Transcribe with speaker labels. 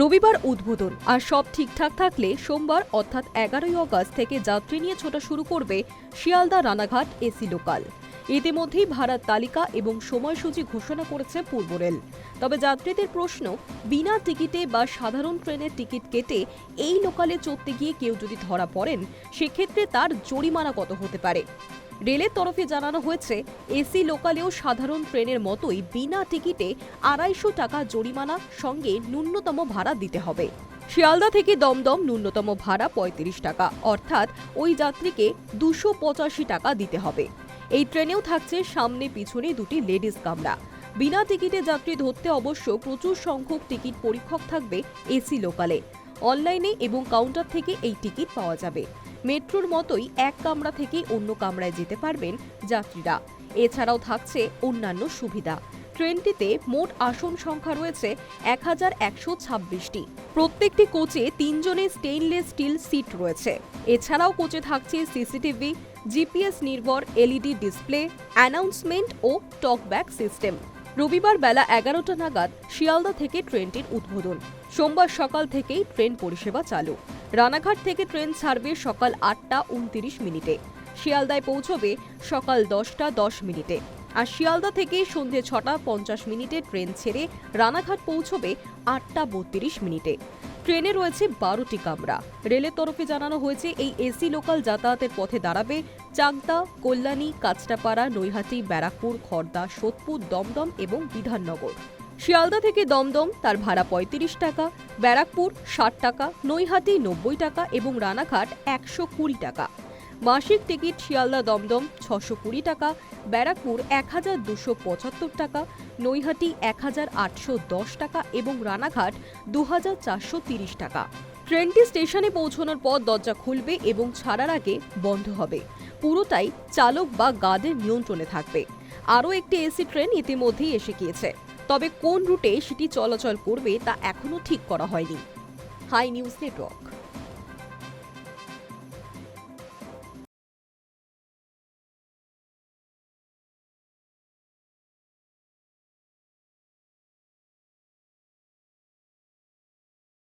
Speaker 1: রবিবার উদ্বোধন। আর সব ঠিকঠাক থাকলে সোমবার অর্থাৎ এগারোই অগস্ট থেকে যাত্রী নিয়ে ছোটা শুরু করবে শিয়ালদা রানাঘাট এসি লোকাল। ইতিমধ্যেই ভাড়ার তালিকা এবং সময়সূচি ঘোষণা করেছে পূর্ব রেল। তবে যাত্রীদের প্রশ্ন, বিনা টিকিটে বা সাধারণ ট্রেনের টিকিট কেটে এই লোকালে চড়তে গিয়ে কেউ যদি ধরা পড়েন, সেক্ষেত্রে তার জরিমানা কত হতে পারে? রেলের তরফে জানানো হয়েছে, এসি লোকালেও সাধারণ ট্রেনের মতোই বিনা টিকিটে আড়াইশো টাকা জরিমানা, সঙ্গে ন্যূনতম ভাড়া দিতে হবে। শিয়ালদা থেকে দমদম ন্যূনতম ভাড়া পঁয়ত্রিশ টাকা, অর্থাৎ ওই যাত্রীকে দুশো পঁচাশি টাকা দিতে হবে। এই ট্রেনেও থাকছে সামনে পিছনে দুটি লেডিস কামরা বিনা টিকিটে যাত্রী ধরতে অবশ্য প্রচুর সংখ্যক টিকিট পরীক্ষক থাকবে এসি লোকালে। অনলাইনে এবং কাউন্টার থেকে এই টিকিট পাওয়া যাবে। মেট্রোর মতোই এক কামরা থেকে অন্য কামরায় যেতে পারবেন যাত্রীরা। এছাড়াও থাকছে অন্যান্য সুবিধা। ট্রেনটিতে মোট আসন সংখ্যা রয়েছে এক হাজার একশো ছাব্বিশটি। প্রত্যেকটি কোচে তিনজনের স্টেইনলেস স্টিল সিট রয়েছে। এছাড়াও কোচে থাকছে সিসিটিভি, জিপিএস নির্ভর, এলইডি ডিসপ্লে, অ্যানাউন্সমেন্ট ও টকব্যাক সিস্টেম। রবিবার বেলা এগারোটা নাগাদ শিয়ালদা থেকে ট্রেনটির উদ্বোধন। সোমবার সকাল থেকেই ট্রেন পরিষেবা চালু। রানাঘাট থেকে ট্রেন ছাড়বে সকাল আটটা উনতিরিশ মিনিটে। শিয়ালদায় পৌঁছবে সকাল দশটা দশ মিনিটে। আর শিয়ালদা থেকে সন্ধে ছটা পঞ্চাশ মিনিটে ট্রেন ছেড়ে রানাঘাট পৌঁছবে আটটা বত্রিশ মিনিটে। ট্রেনে রয়েছে বারোটি কামরা। রেলের তরফে জানানো হয়েছে, এই এসি লোকাল যাতায়াতের পথে দাঁড়াবে চাকদা, কল্যাণী কাছটাপাড়া নৈহাটি, ব্যারাকপুর, খর্দা, সোদপুর, দমদম এবং বিধাননগর। শিয়ালদা থেকে দমদম, তার ভাড়া পঁয়ত্রিশ টাকা, ব্যারাকপুর ষাট টাকা, নৈহাটি নব্বই টাকা এবং রানাঘাট একশো কুড়ি টাকা। মাসিক টিকিট শিয়ালদা দমদম ছশো কুড়ি টাকা, ব্যারাকপুর এক হাজার দুশো পঁচাত্তর টাকা, নৈহাটি এক হাজার আটশো দশ টাকা এবং রানাঘাট দু হাজার চারশো তিরিশ টাকা। ট্রেনটি স্টেশনে পৌঁছানোর পর দরজা খুলবে এবং ছাড়ার আগে বন্ধ হবে। পুরোটাই চালক বা গার্ডের নিয়ন্ত্রণে থাকবে। আরও একটি এসি ট্রেন ইতিমধ্যেই এসে গিয়েছে। তবে কোন রুটে সেটি চলাচল করবে তা এখনও ঠিক করা হয়নি। Hi news network.